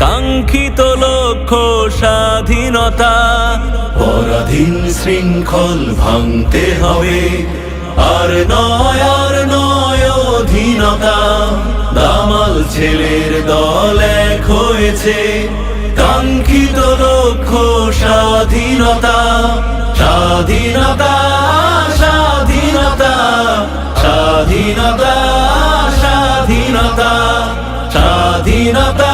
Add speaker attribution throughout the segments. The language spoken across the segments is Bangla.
Speaker 1: কাঙ্ক্ষিত লক্ষ্য স্বাধীনতা।
Speaker 2: পরাধীন শৃঙ্খল ভাঙতে হবে। আর নয় আর নয় অধীনতা। দামাল ছেলের দল এক হয়েছে। কাঙ্ক্ষিত লক্ষ্য স্বাধীনতা। স্বাধীনতা স্বাধীনতা। স্বাধীনতা স্বাধীনতা। স্বাধীনতা। স্বাধীনতা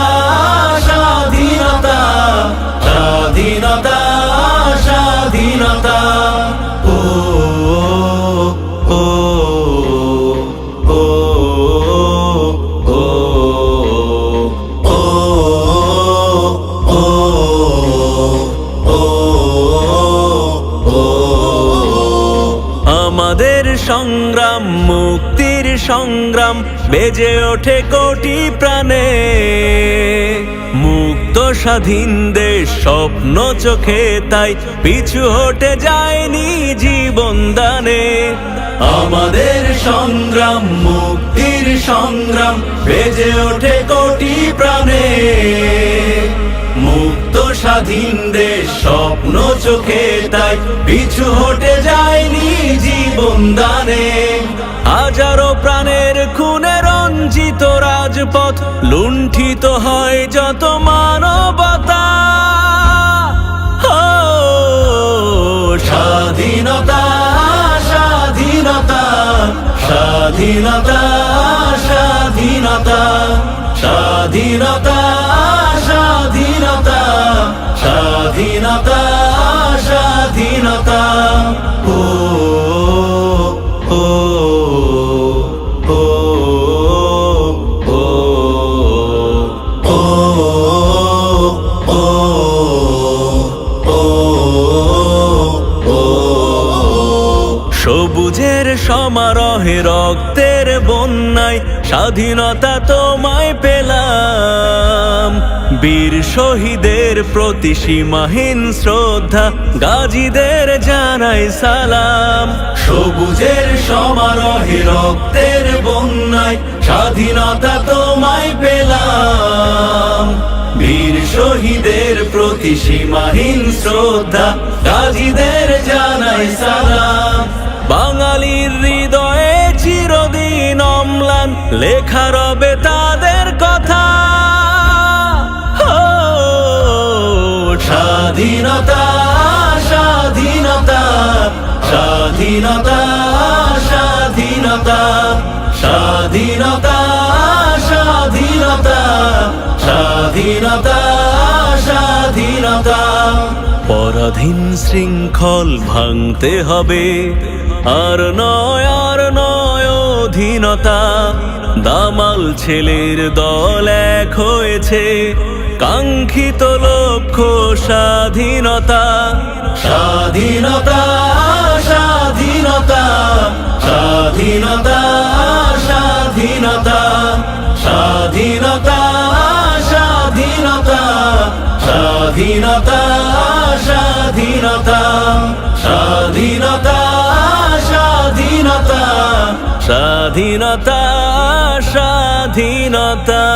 Speaker 1: সংগ্রাম, মুক্তির সংগ্রাম, বেজে ওঠে কোটি প্রাণে। মুক্ত স্বাধীন দেশ, স্বপ্ন চোখে তাই, পিছু হটে যায়নি জীবন দানে।
Speaker 2: আমাদের সংগ্রাম, মুক্তির সংগ্রাম, বেজে ওঠে কোটি প্রাণে। মুক্ত স্বাধীন দেশ, স্বপ্ন চোখে তাই, পিছু হটে যায়নি জীবন দানে
Speaker 1: হাজারো প্রাণের খুনে রঞ্জিত রাজপথ, লুণ্ঠিত হয় যত মানবতা।
Speaker 2: স্বাধীনতা স্বাধীনতা স্বাধীনতা স্বাধীনতা স্বাধীনতা স্বাধীনতা স্বাধীনতা।
Speaker 1: সবুজের সমারোহে রক্তের বন্যায় স্বাধীনতা তোমায় পেলাম। বীর শহীদের প্রতি সীমাহীন শ্রদ্ধা, গাজীদের জানাই সালাম।
Speaker 2: সবুজের সমারোহে রক্তের বন্যায় স্বাধীনতা তোমায় পেলাম। বীর শহীদের প্রতি সীমাহীন শ্রদ্ধা, গাজীদের জানাই সালাম।
Speaker 1: বাঙালির হৃদয়ে চিরদিন অম্লান, লেখা রবে তাদের কথা।
Speaker 2: স্বাধীনতা স্বাধীনতা স্বাধীনতা স্বাধীনতা স্বাধীনতা স্বাধীনতা স্বাধীনতা স্বাধীনতা।
Speaker 1: পরাধীন শৃঙ্খল ভাঙতে হবে। আর নয় আর নয় অধীনতা। দামাল ছেলের দল এক হয়েছে। কাঙ্ক্ষিত লক্ষ্য
Speaker 2: স্বাধীনতা। স্বাধীনতা স্বাধীনতা স্বাধীনতা স্বাধীনতা স্বাধীনতা স্বাধীনতা স্বাধীনতা স্বাধীনতা স্বাধীনতা
Speaker 1: স্বাধীনতা স্বাধীনতা।